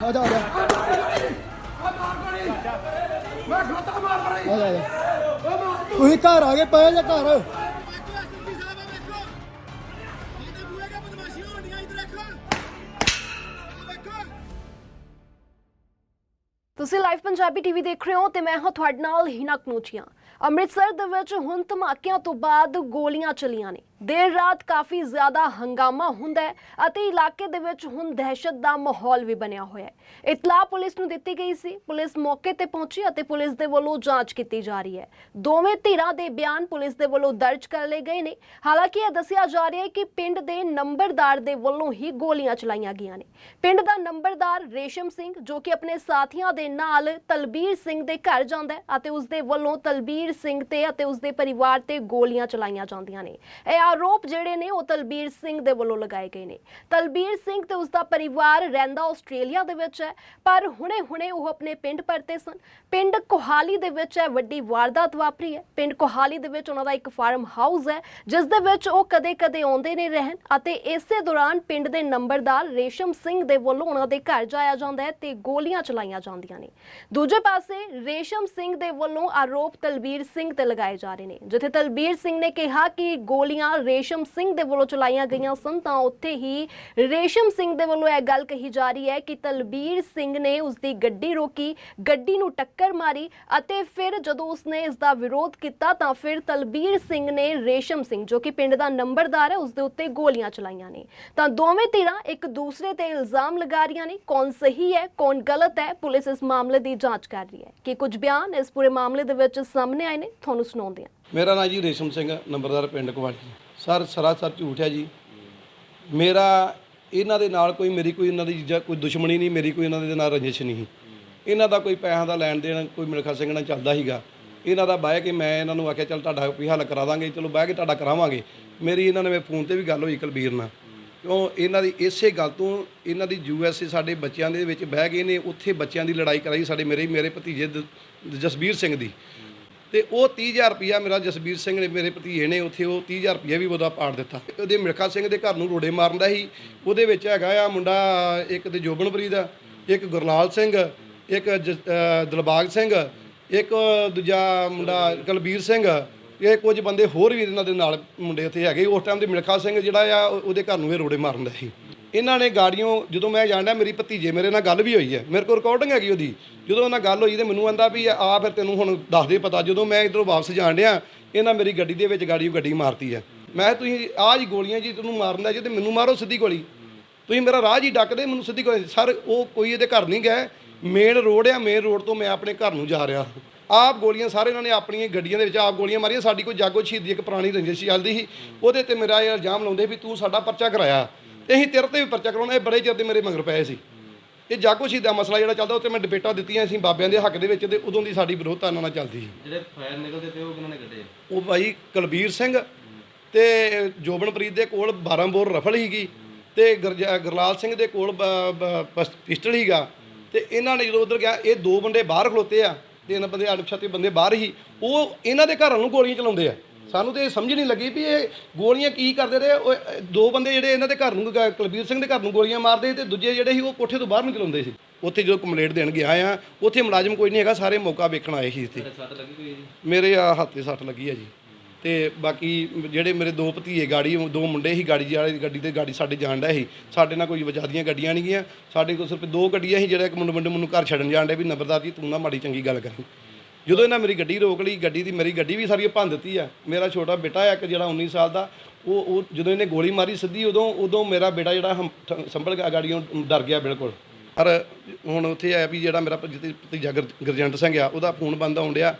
ਆ ਜਾ ਆ ਜਾ। ਮੈਂ ਖੋਤਾ ਮਾਰ ਆ ਜਾ, ਆ ਜਾ। ਤੁਸੀਂ ਘਰ ਆ ਗਏ ਪਏ ਜੇ ਘਰ। ਤੁਸੀਂ ਲਾਈਵ ਪੰਜਾਬੀ ਟੀਵੀ ਦੇਖ ਰਹੇ ਹੋ ਤੇ ਮੈਂ ਹਾਂ ਤੁਹਾਡੇ ਨਾਲ ਹਿਨਾ ਕਨੂਚੀਆਂ। ਅੰਮ੍ਰਿਤਸਰ ਦੇ ਵਿੱਚ ਹੁਣ ਧਮਾਕਿਆਂ ਤੋਂ ਬਾਅਦ ਗੋਲੀਆਂ ਚੱਲੀਆਂ ਨੇ। ਦੇਰ ਰਾਤ ਕਾਫੀ ਜ਼ਿਆਦਾ ਹੰਗਾਮਾ ਹੁੰਦਾ ਹੈ ਅਤੇ ਇਲਾਕੇ ਦੇ ਵਿੱਚ ਹੁਣ ਦਹਿਸ਼ਤ ਦਾ ਮਾਹੌਲ ਵੀ ਬਣਿਆ ਹੋਇਆ ਹੈ। ਇਤਲਾਹ ਪੁਲਿਸ ਨੂੰ ਦਿੱਤੀ ਗਈ ਸੀ। ਪੁਲਿਸ ਮੌਕੇ ਤੇ ਪਹੁੰਚੀ ਅਤੇ ਪੁਲਿਸ ਦੇ ਵੱਲੋਂ ਜਾਂਚ ਕੀਤੀ ਜਾ ਰਹੀ ਹੈ। ਦੋਵੇਂ ਧਿਰਾਂ ਦੇ ਬਿਆਨ ਪੁਲਿਸ ਦੇ ਵੱਲੋਂ ਦਰਜ ਕਰ ਲਏ ਗਏ ਨੇ। ਹਾਲਾਂਕਿ ਇਹ ਦੱਸਿਆ ਜਾ ਰਿਹਾ ਹੈ ਕਿ ਪਿੰਡ ਦੇ ਨੰਬਰਦਾਰ ਦੇ ਵੱਲੋਂ ਹੀ ਗੋਲੀਆਂ ਚਲਾਈਆਂ ਗਈਆਂ ਨੇ। ਪਿੰਡ ਦਾ ਨੰਬਰਦਾਰ ਰੇਸ਼ਮ ਸਿੰਘ, ਜੋ ਕਿ ਆਪਣੇ ਸਾਥੀਆਂ ਦੇ ਨਾਲ ਤਲਬੀਰ ਸਿੰਘ ਦੇ ਘਰ ਜਾਂਦਾ ਹੈ ਅਤੇ ਉਸ ਦੇ ਵੱਲੋਂ ਤਲਬੀਰ ਸਿੰਘ ਤੇ ਅਤੇ ਉਸ ਦੇ ਪਰਿਵਾਰ ਤੇ ਗੋਲੀਆਂ ਚਲਾਈਆਂ ਜਾਂਦੀਆਂ ਨੇ। ਇਹ ਆਰੋਪ ਜਿਹੜੇ ਨੇ ਉਹ ਤਲਬੀਰ ਸਿੰਘ ਦੇ ਵੱਲੋਂ ਲਗਾਏ ਗਏ ਨੇ। ਤਲਬੀਰ ਸਿੰਘ ਤੇ ਉਸ ਦਾ ਪਰਿਵਾਰ ਰਹਿੰਦਾ ਆਸਟ੍ਰੇਲੀਆ ਦੇ ਵਿੱਚ ਹੈ, ਪਰ ਹੁਣੇ-ਹੁਣੇ ਉਹ ਆਪਣੇ ਪਿੰਡ ਪਰਤੇ ਸਨ। ਪਿੰਡ ਕੋਹਾਲੀ ਦੇ ਵਿੱਚ ਹੈ ਵੱਡੀ ਵਾਰਦਾਤ ਵਾਪਰੀ ਹੈ। ਪਿੰਡ ਕੋਹਾਲੀ ਦੇ ਵਿੱਚ ਉਹਨਾਂ ਦਾ ਇੱਕ ਫਾਰਮ ਹਾਊਸ ਹੈ, ਜਿਸ ਦੇ ਵਿੱਚ ਉਹ ਕਦੇ-ਕਦੇ ਆਉਂਦੇ ਨੇ ਰਹਿਣ ਅਤੇ ਇਸੇ ਦੌਰਾਨ ਪਿੰਡ ਦੇ ਨੰਬਰਦਾਰ ਰੇਸ਼ਮ ਸਿੰਘ ਦੇ ਵੱਲੋਂ ਉਹਨਾਂ ਦੇ ਘਰ ਜਾਇਆ ਜਾਂਦਾ ਹੈ ਤੇ ਗੋਲੀਆਂ ਚਲਾਈਆਂ ਜਾਂਦੀਆਂ ਨੇ। ਦੂਜੇ ਪਾਸੇ ਰੇਸ਼ਮ ਸਿੰਘ ਦੇ ਵੱਲੋਂ ਆਰੋਪ ਤਲਬੀਰ ਸਿੰਘ ਤੇ ਲਗਾਏ ਜਾ ਰਹੇ ਨੇ, ਜਿੱਥੇ ਤਲਬੀਰ ਸਿੰਘ ਨੇ ਕਿਹਾ ਕਿ ਗੋਲੀਆਂ ਰੇਸ਼ਮ ਸਿੰਘ ਦੇ ਵੱਲੋਂ ਚਲਾਈਆਂ ਗਈਆਂ ਸਨ, ਤਾਂ ਉੱਥੇ ਹੀ ਰੇਸ਼ਮ ਸਿੰਘ ਦੇ ਵੱਲੋਂ ਇਹ ਗੱਲ ਕਹੀ ਜਾ ਰਹੀ ਹੈ ਕਿ ਤਲਬੀਰ ਸਿੰਘ ਨੇ ਉਸ ਦੀ ਗੱਡੀ ਰੋਕੀ, ਗੱਡੀ ਨੂੰ ਟੱਕਰ ਮਾਰੀ ਅਤੇ ਫਿਰ ਜਦੋਂ ਉਸਨੇ ਇਸ ਦਾ ਵਿਰੋਧ ਕੀਤਾ, ਤਾਂ ਫਿਰ ਤਲਬੀਰ ਸਿੰਘ ਨੇ ਰੇਸ਼ਮ ਸਿੰਘ, ਜੋ ਕਿ ਪਿੰਡ ਦਾ ਨੰਬਰਦਾਰ ਹੈ ਉਸ ਦੇ ਉੱਤੇ ਗੋਲੀਆਂ ਚਲਾਈਆਂ ਨੇ। ਤਾਂ ਦੋਵੇਂ ਧਿਰਾਂ ਇੱਕ ਦੂਸਰੇ ਤੇ ਇਲਜ਼ਾਮ ਲਗਾ ਰਹੀਆਂ ਨੇ, ਕੌਣ ਸਹੀ ਹੈ, ਕੌਣ ਗਲਤ ਹੈ, ਪੁਲਿਸ ਇਸ ਮਾਮਲੇ ਦੀ ਜਾਂਚ ਕਰ ਰਹੀ ਹੈ। ਕਿ ਕੁਝ ਬਿਆਨ ਇਸ ਪੂਰੇ ਮਾਮਲੇ ਦੇ ਵਿੱਚ ਸਾਹਮਣੇ ਆਏ ਨੇ, ਤੁਹਾਨੂੰ ਸੁਣਾਉਂਦੇ ਹਾਂ। ਮੇਰਾ ਨਾਂ ਜੀ ਰੇਸ਼ਮ ਸਿੰਘ, ਨੰਬਰਦਾਰ ਪਿੰਡ ਕੁਵਾੜੀ ਸਰ ਸਰਾਸਰ ਝੂਠ ਹੈ ਜੀ। ਮੇਰਾ, ਇਹਨਾਂ ਦੇ ਨਾਲ ਕੋਈ, ਮੇਰੀ ਕੋਈ ਇਹਨਾਂ ਦੀ ਜਾਂ ਕੋਈ ਦੁਸ਼ਮਣੀ ਨਹੀਂ, ਮੇਰੀ ਕੋਈ ਇਹਨਾਂ ਦੇ ਨਾਲ ਰੰਜਿਸ਼ ਨਹੀਂ। ਇਹਨਾਂ ਦਾ ਕੋਈ ਪੈਸਿਆਂ ਦਾ ਲੈਣ ਦੇਣ, ਕੋਈ ਮਿਲਖਾ ਸਿੰਘ ਨਾਲ ਚੱਲਦਾ ਸੀਗਾ। ਇਹਨਾਂ ਦਾ ਬਹਿ ਕੇ ਮੈਂ ਇਹਨਾਂ ਨੂੰ ਆਖਿਆ, ਚੱਲ ਤੁਹਾਡਾ ਵੀ ਹੱਲ ਕਰਾ ਦਾਂਗੇ, ਚਲੋ ਬਹਿ ਕੇ ਤੁਹਾਡਾ ਕਰਾਵਾਂਗੇ। ਮੇਰੀ ਇਹਨਾਂ ਨੇ ਫੋਨ ਤੇ ਵੀ ਗੱਲ ਹੋਈ ਕੁਲਬੀਰ ਨਾਲ। ਕਿਉਂ, ਇਹਨਾਂ ਦੀ ਇਸੇ ਗੱਲ ਤੋਂ ਇਹਨਾਂ ਦੀ ਯੂਐਸਏ ਸਾਡੇ ਬੱਚਿਆਂ ਦੇ ਵਿੱਚ ਬਹਿ ਗਏ ਨੇ ਉੱਥੇ ਬੱਚਿਆਂ ਦੀ ਲੜਾਈ ਕਰਾਈ, ਸਾਡੇ ਮੇਰੇ ਮੇਰੇ ਭਤੀਜੇ ਜਸਬੀਰ ਸਿੰਘ ਦੀ। ਤੇ ਉਹ 30000 ਰੁਪਿਆ ਮੇਰਾ ਜਸਬੀਰ ਸਿੰਘ ਨੇ, ਮੇਰੇ ਭਤੀਜੇ ਨੇ ਉੱਥੇ ਉਹ 30000 ਰੁਪਿਆ ਵੀ ਉਹਦਾ ਪਾੜ ਦਿੱਤਾ। ਉਹਦੇ ਮਿਲਖਾ ਸਿੰਘ ਦੇ ਘਰ ਨੂੰ ਰੋੜੇ ਮਾਰਨ ਦਾ ਸੀ। ਉਹਦੇ ਵਿੱਚ ਹੈਗਾ ਆ ਮੁੰਡਾ, ਇੱਕ ਤੇ ਜੋਬਨਪ੍ਰੀਤ ਦਾ, ਇੱਕ ਗੁਰਲਾਲ ਸਿੰਘ, ਇੱਕ ਜ- ਦਿਲਬਾਗ ਸਿੰਘ, ਇੱਕ ਦੂਜਾ ਮੁੰਡਾ ਕਲਬੀਰ ਸਿੰਘ, ਇਹ ਕੁਝ ਬੰਦੇ ਹੋਰ ਵੀ ਇਹਨਾਂ ਦੇ ਨਾਲ ਮੁੰਡੇ ਉੱਥੇ ਹੈਗੇ ਉਸ ਟਾਈਮ ਦੇ ਮਿਲਖਾ ਸਿੰਘ ਜਿਹੜਾ ਆ ਉਹਦੇ ਘਰ ਨੂੰ ਇਹ ਰੋੜੇ ਮਾਰਨ ਦਾ ਸੀ। ਇਹਨਾਂ ਨੇ ਗਾੜੀਆਂ, ਜਦੋਂ ਮੈਂ ਜਾਣਦਾ ਮੇਰੀ ਭਤੀਜੇ ਮੇਰੇ ਨਾਲ ਗੱਲ ਵੀ ਹੋਈ ਹੈ, ਮੇਰੇ ਕੋਲ ਰਿਕਾਰਡਿੰਗ ਹੈਗੀ ਉਹਦੀ। ਜਦੋਂ ਉਹਨਾਂ ਗੱਲ ਹੋਈ ਤੇ ਮੈਨੂੰ ਆਂਦਾ ਵੀ ਆ ਫਿਰ ਤੈਨੂੰ ਹੁਣ ਦੱਸ ਦੇ ਪਤਾ, ਜਦੋਂ ਮੈਂ ਇਧਰੋਂ ਵਾਪਸ ਜਾਣ ਡਿਆ, ਇਹਨਾਂ ਮੇਰੀ ਗੱਡੀ ਦੇ ਵਿੱਚ ਗਾੜੀ ਗੱਡੀ ਮਾਰਤੀ ਹੈ। ਮੈਂ ਕਿਹਾ, ਤੁਸੀਂ ਆਹ ਜੀ ਗੋਲੀਆਂ ਜੀ ਤੈਨੂੰ ਮਾਰਨ ਦਾ ਜੇ ਤੇ ਮੈਨੂੰ ਮਾਰੋ ਸਿੱਧੀ ਗੋਲੀ। ਤੁਸੀਂ ਮੇਰਾ ਰਾਹ ਜੀ ਡੱਕਦੇ ਮੈਨੂੰ ਸਿੱਧੀ ਗੋਲੀ ਸਰ, ਉਹ ਕੋਈ ਇਹਦੇ ਘਰ ਨਹੀਂ ਗਏ। ਮੇਨ ਰੋਡ ਆ ਮੇਨ ਰੋਡ ਤੋਂ ਮੈਂ ਆਪਣੇ ਘਰ ਨੂੰ ਜਾ ਰਿਹਾ। ਆਪ ਗੋਲੀਆਂ ਸਾਰੇ ਇਹਨਾਂ ਨੇ ਆਪਣੀਆਂ ਗੱਡੀਆਂ ਦੇ ਵਿੱਚ ਆਪ ਗੋਲੀਆਂ ਮਾਰੀਆਂ। ਸਾਡੀ ਕੋਈ ਜਾਗੋ ਸ਼ਹੀਦੀ ਇੱਕ ਪੁਰਾਣੀ ਰੰਜਿਸ਼ ਚੱਲਦੀ ਸੀ। ਉਹਦੇ ਤੇ ਮੇਰਾ ਇਹ ਇਲਜ਼ਾਮ ਲਾਉਂਦੇ ਵੀ ਤੂੰ ਸਾਡਾ ਪਰਚਾ ਕਰਾਇਆ। ਤੇ ਅਸੀਂ ਤੇਰੇ ਤੇ ਵੀ ਪਰਚਾ ਕਰਾਉਣਾ ਇਹ ਬੜੇ ਚਿਰ ਦੇ ਮੇਰੇ ਮਗਰ ਪਏ ਸੀ। ਇਹ ਜਾਗੋ ਸ਼ਹੀਦ ਮਸਲਾ ਜਿਹੜਾ ਚੱਲਦਾ ਉੱਤੇ ਮੈਂ ਡਿਬੇਟਾਂ ਦਿੱਤੀਆਂ ਸੀ ਬਾਬਿਆਂ ਦੇ ਹੱਕ ਦੇ ਵਿੱਚ ਤੇ ਉਦੋਂ ਦੀ ਸਾਡੀ ਵਿਰੋਧਤਾ ਇਹਨਾਂ ਨਾਲ ਚੱਲਦੀ ਸੀ। ਜਿਹੜੇ ਫਾਇਰ ਨਿਕਲਦੇ ਤੇ ਉਹ ਕਿਹਨਾਂ ਨੇ ਕੱਢੇ? ਉਹ ਭਾਈ ਕੁਲਬੀਰ ਸਿੰਘ ਤੇ ਜੋਬਨਪ੍ਰੀਤ ਦੇ ਕੋਲ 12 ਬੋਰ ਰਫਲ ਹੀਗੀ ਤੇ ਗੁਰਲਾਲ ਸਿੰਘ ਦੇ ਕੋਲ ਪਿਸਟਲ ਹੀਗਾ ਤੇ ਇਹਨਾਂ ਨੇ ਜਦੋਂ ਉਧਰ ਗਿਆ ਇਹ ਦੋ ਬੰਦੇ ਬਾਹਰ ਖਲੋਤੇ ਆ ਤਿੰਨ ਬੰਦੇ ਅਣਪਛਾਤੇ ਬੰਦੇ ਬਾਹਰ ਹੀ ਉਹ ਇਹਨਾਂ ਦੇ ਘਰਾਂ ਨੂੰ ਗੋਲੀਆਂ ਚਲਾਉਂਦੇ ਆ। ਸਾਨੂੰ ਤੇ ਇਹ ਸਮਝ ਨਹੀਂ ਲੱਗੀ ਵੀ ਇਹ ਗੋਲੀਆਂ ਕੀ ਕਰਦੇ ਰਹੇ। ਉਹ ਦੋ ਬੰਦੇ ਜਿਹੜੇ ਇਹਨਾਂ ਦੇ ਘਰ ਨੂੰ ਗ- ਕੁਲਬੀਰ ਸਿੰਘ ਦੇ ਘਰ ਨੂੰ ਗੋਲੀਆਂ ਮਾਰਦੇ ਤੇ ਦੂਜੇ ਜਿਹੜੇ ਸੀ ਉਹ ਕੋਠੇ ਤੋਂ ਬਾਹਰ ਨੂੰ ਚਲਾਉਂਦੇ ਸੀ। ਉੱਥੇ ਜਦੋਂ ਕੰਪਲੇਂਟ ਦੇਣ ਗਿਆ ਆ ਉੱਥੇ ਮੁਲਾਜ਼ਮ ਕੋਈ ਨਹੀਂ ਹੈਗਾ ਸਾਰੇ ਮੌਕਾ ਵੇਖਣ ਆਏ ਸੀ ਇੱਥੇ। ਸੱਟ ਲੱਗੀ ਕੋਈ ਜੀ? ਮੇਰੇ ਆ ਹੱਥ ਤੇ ਸੱਟ ਲੱਗੀ ਆ ਜੀ। ਤੇ ਬਾਕੀ ਜਿਹੜੇ ਮੇਰੇ ਦੋ ਭਤੀਏ ਗਾੜੀ ਦੋ ਮੁੰਡੇ ਸੀ ਗਾੜੀ ਵਾਲੀ ਗੱਡੀ ਤੇ ਗਾੜੀ ਸਾਡੇ ਜਾਣ ਡਿਆ ਸੀ। ਸਾਡੇ ਨਾਲ ਕੋਈ ਵਜਾਦੀਆਂ ਗੱਡੀਆਂ ਨਹੀਂ ਗਈਆਂ। ਸਾਡੇ ਕੋਲ ਸਿਰਫ ਦੋ ਗੱਡੀਆਂ ਸੀ ਜਿਹੜਾ ਇੱਕ ਮੁੰਡੇ ਮੁੰਡੇ ਮੈਨੂੰ ਘਰ ਛੱਡਣ ਜਾਣ ਡੇ ਵੀ ਨੰਬਰਦਾਰ ਜੀ ਤੂੰ ਨਾ ਮਾੜੀ ਚੰਗੀ ਗੱਲ ਕਰੀ। ਜਦੋਂ ਇਹਨਾਂ ਮੇਰੀ ਗੱਡੀ ਰੋਕ ਲਈ, ਗੱਡੀ ਦੀ ਮੇਰੀ ਗੱਡੀ ਵੀ ਸਾਰੀ ਭੰਨ ਦਿੱਤੀ ਆ। ਮੇਰਾ ਛੋਟਾ ਬੇਟਾ ਆ ਇੱਕ ਜਿਹੜਾ 19 ਸਾਲ ਦਾ, ਉਹ ਉਹ ਜਦੋਂ ਇਹਨੇ ਗੋਲੀ ਮਾਰੀ ਸਿੱਧੀ, ਉਦੋਂ ਉਦੋਂ ਮੇਰਾ ਬੇਟਾ ਜਿਹੜਾ ਹਮ- ਠ- ਸੰਭਲ ਗਿਆ ਗਾੜੀਆਂ ਡਰ ਗਿਆ ਬਿਲਕੁਲ। ਪਰ ਹੁਣ ਉੱਥੇ ਆਇਆ ਵੀ ਜਿਹੜਾ ਮੇਰਾ ਭਤੀ- ਭਤੀਜਾ ਗੁਰ- ਗੁਰਜੰਟ ਸਿੰਘ ਆ, ਉਹਦਾ ਫੋਨ ਬੰਦ ਆਉਣ ਡਿਆ।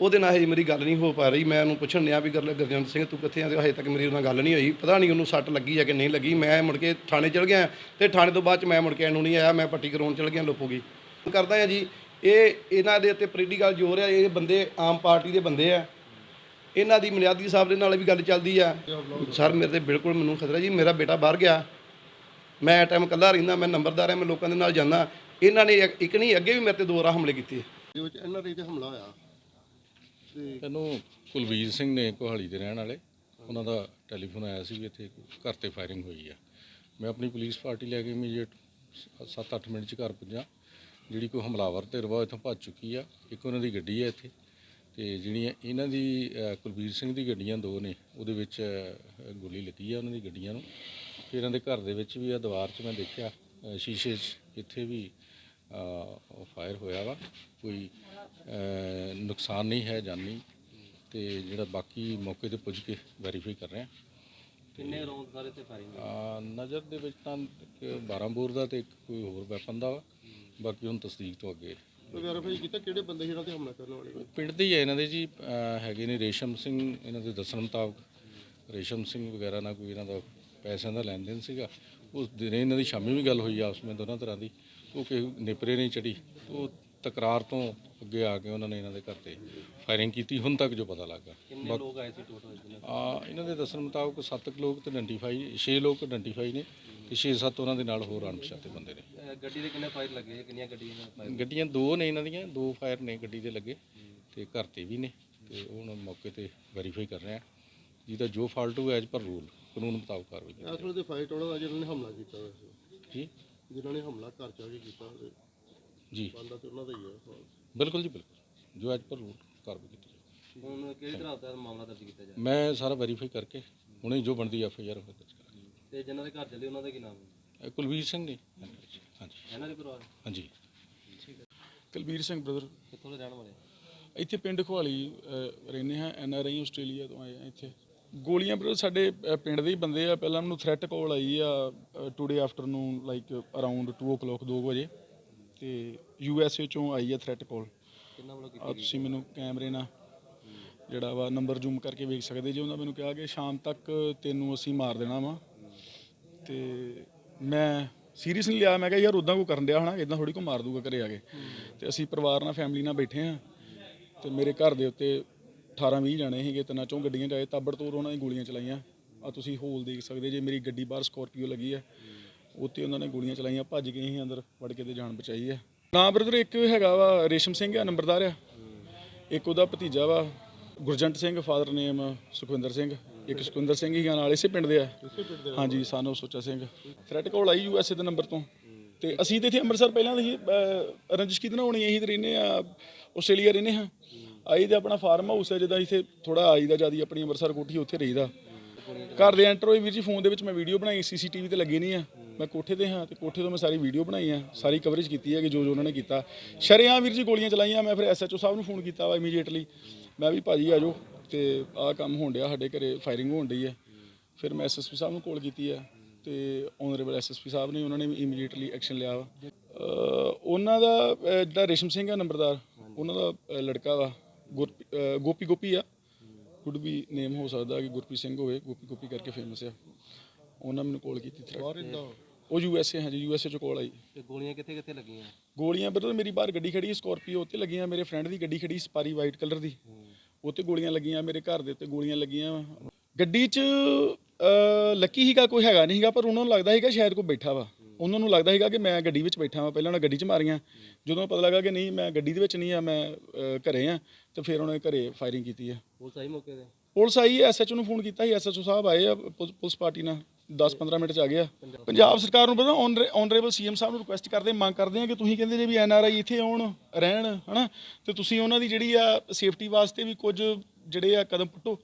ਉਹਦੇ ਨਾਲ ਹਜੇ ਮੇਰੀ ਗੱਲ ਨਹੀਂ ਹੋ ਪਾ ਰਹੀ। ਮੈਂ ਉਹਨੂੰ ਪੁੱਛਣ ਡਿਆ ਵੀ ਗੁਰ- ਗੁਰਜੰਟ ਸਿੰਘ, ਤੂੰ ਕਿੱਥੇ ਆ? ਤੇ ਹਜੇ ਤੱਕ ਮੇਰੀ ਉਹਦੇ ਨਾਲ ਗੱਲ ਨਹੀਂ ਹੋਈ। ਪਤਾ ਨਹੀਂ ਉਹਨੂੰ ਸੱਟ ਲੱਗੀ ਆ ਕਿ ਨਹੀਂ ਲੱਗੀ। ਮੈਂ ਮੁੜ ਕੇ ਥਾਣੇ ਚਲ ਗਿਆ। ਤੇ ਥਾਣੇ ਤੋਂ ਬਾਅਦ ਚ ਮੈਂ ਮੁੜ ਕੇ ਇਹਨੂੰ ਨਹੀਂ ਆਇਆ। ਮੈਂ ਪੱਟੀ ਕਰਾਉਣ ਚਲ ਗਿਆ ਲੋਪੋਗੀ ਕਰਦਾ ਹਾਂ ਜੀ। ਇਹ ਇਹਨਾਂ ਦੇ ਉੱਤੇ ਪੋਲੀਟੀਕਲ ਜ਼ੋਰ ਹੈ ਇਹ ਬੰਦੇ ਆਮ ਪਾਰਟੀ ਦੇ ਬੰਦੇ ਆ। ਇਹਨਾਂ ਦੀ ਮਨਿਆਦੀ ਸਾਹਿਬ ਦੇ ਨਾਲ ਵੀ ਗੱਲ ਚੱਲਦੀ ਆ। ਸਰ ਮੇਰੇ ਤੇ ਬਿਲਕੁਲ ਮੈਨੂੰ ਖਤਰਾ ਜੀ ਮੇਰਾ ਬੇਟਾ ਬਾਹਰ ਗਿਆ। ਮੈਂ ਟਾਈਮ ਇਕੱਲਾ ਰਹਿੰਦਾ ਮੈਂ ਨੰਬਰਦਾਰ ਆ ਮੈਂ ਲੋਕਾਂ ਦੇ ਨਾਲ ਜਾਂਦਾ। ਇਹਨਾਂ ਨੇ ਇੱਕ ਇੱਕ ਨਹੀਂ ਅੱਗੇ ਵੀ ਮੇਰੇ ਤੇ ਦੋ ਵਾਰ ਹਮਲੇ ਕੀਤੇ। ਜੋ ਇਹਨਾਂ ਦੇ ਤੇ ਹਮਲਾ ਹੋਇਆ। ਤੈਨੂੰ ਕੁਲਵੀਰ ਸਿੰਘ ਨੇ ਕੋਹਾਲੀ ਦੇ ਰਹਿਣ ਵਾਲੇ। ਉਹਨਾਂ ਦਾ ਟੈਲੀਫੋਨ ਆਇਆ ਸੀ ਵੀ ਇੱਥੇ ਘਰ ਤੇ ਫਾਇਰਿੰਗ ਹੋਈ ਆ। ਮੈਂ ਆਪਣੀ ਪੁਲਿਸ ਪਾਰਟੀ ਲੈ ਕੇ ਇਮੀਡੀਏਟ 7-8 ਮਿੰਟ 'ਚ ਘਰ ਪੁੱਜਾ। ਜਿਹੜੀ ਕੋਈ ਹਮਲਾਵਰ ਤੇ ਰਵਾ ਇੱਥੋਂ ਭੱਜ ਚੁੱਕੀ ਆ ਇੱਕ ਉਹਨਾਂ ਦੀ ਗੱਡੀ ਹੈ ਇੱਥੇ ਤੇ ਜਿਹੜੀਆਂ ਇਹਨਾਂ ਦੀ ਕੁਲਬੀਰ ਸਿੰਘ ਦੀ ਗੱਡੀਆਂ ਦੋ ਨੇ ਉਹਦੇ ਵਿੱਚ ਗੋਲੀ ਲੱਗੀ ਆ ਉਹਨਾਂ ਦੀ ਗੱਡੀਆਂ ਨੂੰ ਫਿਰ ਇਹਨਾਂ ਦੇ ਘਰ ਦੇ ਵਿੱਚ ਵੀ ਆ ਦੀਵਾਰ 'ਚ ਮੈਂ ਦੇਖਿਆ ਸ਼ੀਸ਼ੇ 'ਚ ਇੱਥੇ ਵੀ ਫਾਇਰ ਹੋਇਆ ਵਾ ਕੋਈ ਨੁਕਸਾਨ ਨਹੀਂ ਹੈ ਜਾਨੀ ਤੇ ਜਿਹੜਾ ਬਾਕੀ ਮੌਕੇ ਤੇ ਪੁੱਜ ਕੇ ਵੈਰੀਫਾਈ ਕਰ ਰਹੇ ਆ। ਕਿੰਨੇ ਰੌਂਦ ਸਾਰੇ ਤੇ ਫਾਇਰਿੰਗ ਆ ਨਜ਼ਰ ਦੇ ਵਿੱਚ ਤਾਂ ਇੱਕ 12 ਬੋਰ ਦਾ ਤੇ ਇੱਕ ਕੋਈ ਹੋਰ ਵੈਪਨ ਦਾ ਵਾ ਬਾਕੀ ਹੁਣ ਤਸਦੀਕ ਤੋਂ ਅੱਗੇ ਵੈਰੀਫਾਈ ਕੀਤਾ ਕਿਹੜੇ ਬੰਦੇ ਇਹਨਾਂ ਤੇ ਹਮਲਾ ਕਰਨ ਵਾਲੇ ਪਿੰਡ ਦੇ ਹੀ ਆ ਇਹਨਾਂ ਦੇ ਜੀ ਅਹ ਹੈਗੇ ਨੇ ਰੇਸ਼ਮ ਸਿੰਘ ਇਹਨਾਂ ਦੇ ਦੱਸਣ ਮੁਤਾਬਕ ਰੇਸ਼ਮ ਸਿੰਘ ਵਗੈਰਾ ਨਾਲ ਕੋਈ ਇਹਨਾਂ ਦਾ ਪੈਸਿਆਂ ਦਾ ਲੈਣ ਦੇਣ ਸੀਗਾ। ਉਸ ਦਿਨੇ ਇਹਨਾਂ ਦੀ ਸ਼ਾਮੀ ਵੀ ਗੱਲ ਹੋਈ ਆਪਸ ਵਿੱਚ ਦੋਨਾਂ ਤਰ੍ਹਾਂ ਦੀ। ਉਹ ਕਿ ਨਿਪਰੇ ਨਹੀਂ ਚੜੀ ਉਹ ਤਕਰਾਰ ਤੋਂ ਅੱਗੇ ਆ ਕੇ ਉਹਨਾਂ ਨੇ ਇਹਨਾਂ ਦੇ ਘਰ ਤੇ ਫਾਇਰਿੰਗ ਕੀਤੀ। ਹੁਣ ਤੱਕ ਜੋ ਪਤਾ ਲੱਗਾ। ਕਿੰਨੇ ਲੋਕ ਆਏ ਸੀ ਟੋਟਲ ਆ ਇਹਨਾਂ ਦੇ ਦੱਸਣ ਮੁਤਾਬਕ 7 ਲੋਕ ਤੇ ਆਇਡੈਂਟੀਫਾਈ 6 ਲੋਕ ਆਇਡੈਂਟੀਫਾਈ ਨੇ। ਤੇ 6-7 ਉਹਨਾਂ ਦੇ ਨਾਲ ਹੋਰ ਅਣਪਛਾਤੇ ਬੰਦੇ ਨੇ। ਗੱਡੀ ਦੇ ਕਿੰਨੇ ਫਾਇਰ ਲੱਗੇ? ਕਿੰਨੀਆਂ ਗੱਡੀਆਂ ਨਾਲ ਫਾਇਰ? ਗੱਡੀਆਂ ਦੋ ਨੇ ਇਹਨਾਂ ਦੀਆਂ ਦੋ ਫਾਇਰ ਨੇ ਗੱਡੀ ਦੇ ਲੱਗੇ ਤੇ ਘਰ ਤੇ ਵੀ ਨੇ ਤੇ ਉਹ ਹੁਣ ਮੌਕੇ ਤੇ ਵੈਰੀਫਾਈ ਕਰ ਰਹੇ ਆ। ਜਿਹਦਾ ਜੋ ਫਾਲਟ ਹੋਇਆ ਐਜ ਪਰ ਰੂਲ ਕਾਨੂੰਨ ਮੁਤਾਬਕ ਕਾਰਵਾਈ ਕੀਤੀ ਅਸਲ ਦੇ ਫਾਈਟ ਉਹਨਾਂ ਦਾ ਜਿਹਨਾਂ ਨੇ ਹਮਲਾ ਕੀਤਾ ਵੈਸੇ ਜੀ? ਜਿਨ੍ਹਾਂ ਨੇ ਹਮਲਾ ਘਰ ਚ ਕੇ ਕੀਤਾ ਜੀ। ਬੰਦਾ ਤੇ ਉਹਨਾਂ ਦਾ ਹੀ ਹੈ। ਬਿਲਕੁਲ ਜੀ ਬਿਲਕੁਲ। ਜੋ ਐਜ ਪਰ ਰੂਲ ਕਾਰਵਾਈ ਕੀਤੀ। ਹੁਣ ਕਿਹੜੀ ਤਰ੍ਹਾਂ ਦਾ ਮਾਮਲਾ ਦਰਜ ਕੀਤਾ ਜਾ ਮੈਂ ਸਾਰਾ ਵੈਰੀਫਾਈ ਕਰਕੇ ਹੁਣੇ ਜੋ ਬਣਦੀ ਐਫ ਆਈ ਆਰ ਦਰਜ ਤੇ ਜਿਨ੍ਹਾਂ ਦੇ ਘਰ ਚੱਲੇ ਉਹਨਾਂ ਦਾ ਕੀ ਨਾਮ ਹੈ? ਇਹ ਕੁਲਵੀਰ ਸਿੰਘ ਨੇ। ਹਾਂਜੀ। ਇਹਨਾਂ ਦੇ ਪਰਿਵਾਰ? ਹਾਂਜੀ। ਕੁਲਬੀਰ ਸਿੰਘ ਬ੍ਰਦਰ ਕਿੱਥੋਂ ਦੇ ਰਹਿਣ ਵਾਲੇ ਇੱਥੇ ਪਿੰਡ ਖਵਾਲੀ ਅਹ, ਰਹਿੰਦੇ ਹਾਂ ਐਨ ਆਰ ਆਈ ਆਸਟ੍ਰੇਲੀਆ ਤੋਂ ਆਏ ਆ ਇੱਥੇ। ਗੋਲੀਆਂ ਬ੍ਰਦਰ ਸਾਡੇ ਅਹ, ਪਿੰਡ ਦੇ ਹੀ ਬੰਦੇ ਆ। ਪਹਿਲਾਂ ਮੈਨੂੰ ਥ੍ਰੈਟ ਕਾਲ ਆਈ ਆ ਟੂਡੇ ਆਫਟਰਨੂਨ ਲਾਈਕ ਅਰਾਊਂਡ 2:00 2 ਵਜੇ। ਤੇ ਯੂ ਐਸ ਏ ਚੋਂ ਆਈ ਆ ਥ੍ਰੈਟ ਕਾਲ ਕਿੰਨਾਂ ਵੱਲੋਂ ਆ ਤੁਸੀਂ ਮੈਨੂੰ ਕੈਮਰੇ ਨਾਲ ਜਿਹੜਾ ਵਾ ਨੰਬਰ ਜ਼ੂਮ ਕਰਕੇ ਵੇਖ ਸਕਦੇ ਜੇ। ਉਹਨਾਂ ਮੈਨੂੰ ਕਿਹਾ ਕਿ ਸ਼ਾਮ ਤੱਕ ਤੈਨੂੰ ਅਸੀਂ ਮਾਰ ਦੇਣਾ ਵਾ। ਤੇ ਮੈਂ ਸੀਰੀਅਸ ਨਹੀਂ ਲਿਆ, ਮੈਂ ਕਿਹਾ ਯਾਰ ਉਦਾਂ ਕੋ ਕਰਨ ਡਿਆ ਹਨਾ ਇਦਾਂ ਥੋੜੀ ਕੋ ਮਾਰ ਦੂਗਾ ਘਰੇ ਆ ਕੇ। ਤੇ ਅਸੀਂ ਪਰਿਵਾਰ ਨਾਲ ਫੈਮਿਲੀ ਨਾਲ ਬੈਠੇ ਆ ਤੇ ਮੇਰੇ ਘਰ ਦੇ ਉੱਤੇ 18 20 ਜਾਣੇ ਸੀਗੇ ਤਿੰਨਾਂ ਚੋਂ ਗੱਡੀਆਂ 'ਚ ਆਏ, ਤਾਬੜ ਤੋੜ ਉਹਨਾਂ ਨੇ ਗੋਲੀਆਂ ਚਲਾਈਆਂ। ਆ ਤੁਸੀਂ ਹੋਲ ਦੇਖ ਸਕਦੇ ਜੇ ਮੇਰੀ ਗੱਡੀ ਬਾਹਰ ਸਕਾਰਪੀਓ ਲੱਗੀ ਹੈ ਉੱਤੇ ਉਹਨਾਂ ਨੇ ਗੋਲੀਆਂ ਚਲਾਈਆਂ, ਭੱਜ ਗਏ ਸੀ ਅੰਦਰ, ਵੜ ਕੇ ਤੇ ਜਾਨ ਬਚਾਈ ਹੈ ਨਾ ਬ੍ਰਦਰ ਇੱਕ ਹੈਗਾ ਵਾ, ਰੇਸ਼ਮ ਸਿੰਘ ਆ, ਨੰਬਰਦਾਰ ਆ। ਇੱਕ ਉਹਦਾ ਭਤੀਜਾ ਵਾ, ਗੁਰਜੰਟ ਸਿੰਘ ਫਾਦਰ ਨੇਮ ਸੁਖਵਿੰਦਰ ਸਿੰਘ। ਇੱਕ ਸੁਖਿੰਦਰ ਸਿੰਘ ਹੀ ਨਾਲ ਇਸੇ ਪਿੰਡ ਦੇ ਆ। ਹਾਂਜੀ ਸਾਨੂੰ ਸੁੱਚਾ ਸਿੰਘ। ਥ੍ਰੈਟ ਕਾਲ ਆਈ ਯੂ ਐਸ ਏ ਦੇ ਨੰਬਰ ਤੋਂ। ਤੇ ਅਸੀਂ ਤੇ ਇੱਥੇ ਅੰਮ੍ਰਿਤਸਰ ਪਹਿਲਾਂ ਦੇ ਹੀ ਅਹ, ਰੰਜਿਸ਼ ਕਿਹਦੇ ਹੋਣੀ ਇਹੀ ਤੇ ਰਹਿੰਦੇ ਆ ਆਸਟ੍ਰੇਲੀਆ ਰਹਿੰਦੇ ਹਾਂ। ਆਈ ਤੇ ਆਪਣਾ ਫਾਰਮ ਹਾਊਸ ਹੈ ਜਿੱਦਾਂ ਇੱਥੇ ਥੋੜਾ ਆਈ ਦਾ ਜਿਆਦੀ ਆਪਣੀ ਅੰਮ੍ਰਿਤਸਰ ਕੋਠੀ ਉੱਥੇ ਰਹੀਦਾ। ਘਰ ਦੇ ਐਂਟਰ ਹੋਈ ਵੀਰ ਜੀ ਫੋਨ ਦੇ ਵਿੱਚ ਮੈਂ ਵੀਡੀਓ ਬਣਾਈ ਸੀਸੀਟੀਵੀ ਤੇ ਲੱਗੀ ਨਹੀਂ ਆ। ਮੈਂ ਕੋਠੇ ਤੇ ਹਾਂ ਤੇ ਕੋਠੇ ਤੋਂ ਮੈਂ ਸਾਰੀ ਵੀਡੀਓ ਬਣਾਈ ਆ ਸਾਰੀ ਕਵਰੇਜ ਕੀਤੀ ਹੈ ਕਿ ਜੋ ਜੋ ਉਹਨਾਂ ਨੇ ਕੀਤਾ। ਸ਼ਰੇਆਮ ਵੀਰ ਜੀ ਗੋਲੀਆਂ ਚਲਾਈਆਂ ਮੈਂ ਫਿਰ ਐਸਐਚਓ ਸਾਹਿਬ ਨੂੰ ਫੋਨ ਕੀਤਾ ਵਾ ਇਮੀਡੀਏਟਲੀ ਮੈਂ ਵੀ ਭਾਜੀ ਆ ਜਾਓ। ਤੇ ਆਹ ਕੰਮ ਹੋਣ ਡਿਆ ਸਾਡੇ ਘਰੇ ਫਾਇਰਿੰਗ ਹੋਣ ਡਈ ਹੈ। ਫਿਰ ਮੈਂ ਐਸਐਸਪੀ ਸਾਹਿਬ ਨੂੰ ਕਾਲ ਕੀਤੀ ਹੈ ਤੇ ਆਨਰੇਬਲ ਐਸਐਸਪੀ ਸਾਹਿਬ ਨੇ ਉਹਨਾਂ ਨੇ ਵੀ ਇਮੀਡੀਏਟਲੀ ਐਕਸ਼ਨ ਲਿਆ ਵਾ। ਅਹ ਉਹਨਾਂ ਦਾ ਅਹ ਜਿਹੜਾ ਰੇਸ਼ਮ ਸਿੰਘ ਆ ਨੰਬਰਦਾਰ ਉਹਨਾਂ ਦਾ ਅਹ ਲੜਕਾ ਵਾ ਗੁਰਪੀ- ਅਹ ਗੋਪੀ ਗੋਪੀ ਆ। ਕੁਡ ਵੀ ਨੇਮ ਹੋ ਸਕਦਾ ਕਿ ਗੁਰਪ੍ਰੀਤ ਸਿੰਘ ਹੋਵੇ ਗੋਪੀ ਗੋਪੀ ਕਰਕੇ ਫੇਮਸ ਆ। ਉਹਨਾਂ ਮੈਨੂੰ ਕਾਲ ਕੀਤੀ ਥ੍ਰੈਟ ਉਹ ਯੂ ਐਸ ਏ ਹਾਂ ਜੀ ਯੂ ਐਸ ਏ ਚ ਕਾਲ ਆਈ। ਤੇ ਗੋਲੀਆਂ ਕਿੱਥੇ ਕਿੱਥੇ ਲੱਗੀਆਂ? ਗੋਲੀਆਂ ਬਰਦਰ ਮੇਰੀ ਬਾਹਰ ਗੱਡੀ ਖੜੀ ਹੈ ਸਕਾਰਪੀਓ ਉੱਤੇ ਲੱਗੀਆਂ ਮੇਰੇ ਫਰੈਂਡ ਦੀ ਗੱਡੀ ਖੜੀ ਸਪਾਰੀ ਵਾਈਟ ਕਲਰ ਦੀ। ਉੱਤੇ ਗੋਲੀਆਂ ਲੱਗੀਆਂ ਮੇਰੇ ਘਰ ਦੇ ਉੱਤੇ ਗੋਲੀਆਂ ਲੱਗੀਆਂ। ਗੱਡੀ 'ਚ ਲੱਕੀ ਹੀਗਾ ਕੋਈ ਹੈਗਾ ਨਹੀਂ ਸੀਗਾ ਪਰ ਉਹਨਾਂ ਨੂੰ ਲੱਗਦਾ ਸੀਗਾ ਸ਼ਾਇਦ ਕੋਈ ਬੈਠਾ ਵਾ। ਉਹਨਾਂ ਨੂੰ ਲੱਗਦਾ ਸੀਗਾ ਕਿ ਮੈਂ ਗੱਡੀ ਵਿੱਚ ਬੈਠਾ ਵਾਂ। ਪਹਿਲਾਂ ਉਹਨਾਂ ਗੱਡੀ 'ਚ ਮਾਰੀਆਂ। ਜਦੋਂ ਪਤਾ ਲੱਗਾ ਕਿ ਨਹੀਂ ਮੈਂ ਗੱਡੀ ਦੇ ਵਿੱਚ ਨਹੀਂ ਆ ਮੈਂ ਘਰੇ ਆ ਤੇ ਫਿਰ ਉਹਨਾਂ ਨੇ ਘਰੇ ਫਾਇਰਿੰਗ ਕੀਤੀ ਆ। ਪੁਲਿਸ ਆਈ ਮੌਕੇ ਤੇ? ਪੁਲਿਸ ਆਈ ਐਸਐਚਓ ਨੂੰ ਫੋਨ ਕੀਤਾ ਸੀ। ਐਸਐਚਓ ਸਾਹਿਬ ਆਏ ਆ ਪੁਲਿਸ ਪਾਰਟੀ ਨਾਲ। 10-15 ਮਿੰਟ ਚ ਆ ਗਿਆ। ਪੰਜਾਬ ਸਰਕਾਰ ਨੂੰ ਪਤਾ ਆਨਰੇਬਲ ਸੀਐਮ ਸਾਹਿਬ ਨੂੰ ਰਿਕੁਐਸਟ ਕਰਦੇ ਮੰਗ ਕਰਦੇ ਆ ਕਿ ਤੁਸੀਂ ਕਹਿੰਦੇ ਜੇ ਵੀ ਐਨਆਰਆਈ ਇੱਥੇ ਆਉਣ, ਰਹਿਣ, ਹਨਾ? ਤੇ ਤੁਸੀਂ ਉਹਨਾਂ ਦੀ ਜਿਹੜੀ ਆ ਸੇਫਟੀ ਵਾਸਤੇ ਵੀ ਕੁਝ ਜਿਹੜੇ ਆ ਕਦਮ ਪੁੱਟੋ।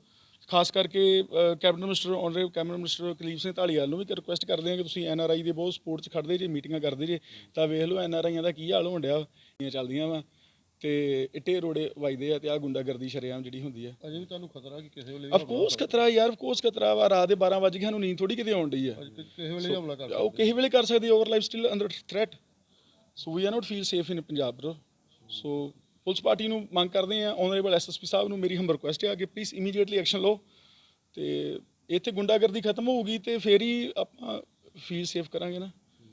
ਖਾਸ ਕਰਕੇ cabinet minister honourable cabinet minister Kuldeep Singh Dhaliwal ਨੂੰ ਵੀ ਰਿਕੁਐਸਟ ਕਰਦੇ ਆ ਕਿ ਤੁਸੀਂ ਐਨਆਰਆਈ ਦੇ ਬਹੁਤ ਸਪੋਰਟ ਚ ਖੜਦੇ ਜੇ ਮੀਟਿੰਗਾਂ ਕਰਦੇ ਜੇ। ਤਾਂ ਵੇਖ ਲਓ ਐਨਆਰਆਈਆਂ ਦਾ ਕੀ ਹਾਲ ਹੋਣ ਡਿਆ, ਚੱਲਦੀਆਂ ਵਾ। ਤੇ ਇੱਟੇ ਰੋੜੇ ਵੱਜਦੇ ਆ ਤੇ ਆ ਗੁੰਡਾਗਰਦੀ ਸ਼ਰੇਆਮ ਜਿਹੜੀ ਹੁੰਦੀ ਆ। ਅਜੇ ਵੀ ਤੁਹਾਨੂੰ ਖਤਰਾ ਕਿ ਕਿਸੇ ਵੇਲੇ ਆਫ ਕੋਰਸ ਖਤਰਾ ਯਾਰ ਆਫ ਕੋਰਸ ਖਤਰਾ ਵਾ ਰਾਤ ਦੇ 12 ਵਜੇ ਸਾਨੂੰ ਨੀਂਦ ਥੋੜੀ ਕਿਤੇ ਆਉਣ ਡਈ ਆ। ਕਿਸੇ ਵੇਲੇ ਹਮਲਾ ਕਰ ਉਹ ਕਿਸੇ ਵੇਲੇ ਕਰ ਸਕਦੀ our life still under threat so we are not feel safe in Punjab bro so police party ਨੂੰ ਮੰਗ ਕਰਦੇ ਆ ਆਨਰੇਬਲ ਐਸਐਸਪੀ ਸਾਹਿਬ ਨੂੰ ਮੇਰੀ ਹਮ ਰਿਕੁਐਸਟ ਹੈ ਕਿ ਪਲੀਜ਼ ਇਮੀਡੀਏਟਲੀ ਐਕਸ਼ਨ ਲਓ। ਤੇ ਇੱਥੇ ਗੁੰਡਾਗਰਦੀ ਖਤਮ ਹੋਊਗੀ ਤੇ ਫੇਰ ਹੀ ਆਪਾਂ ਫੀਲ ਸੇਫ ਕਰਾਂਗੇ ਨਾ।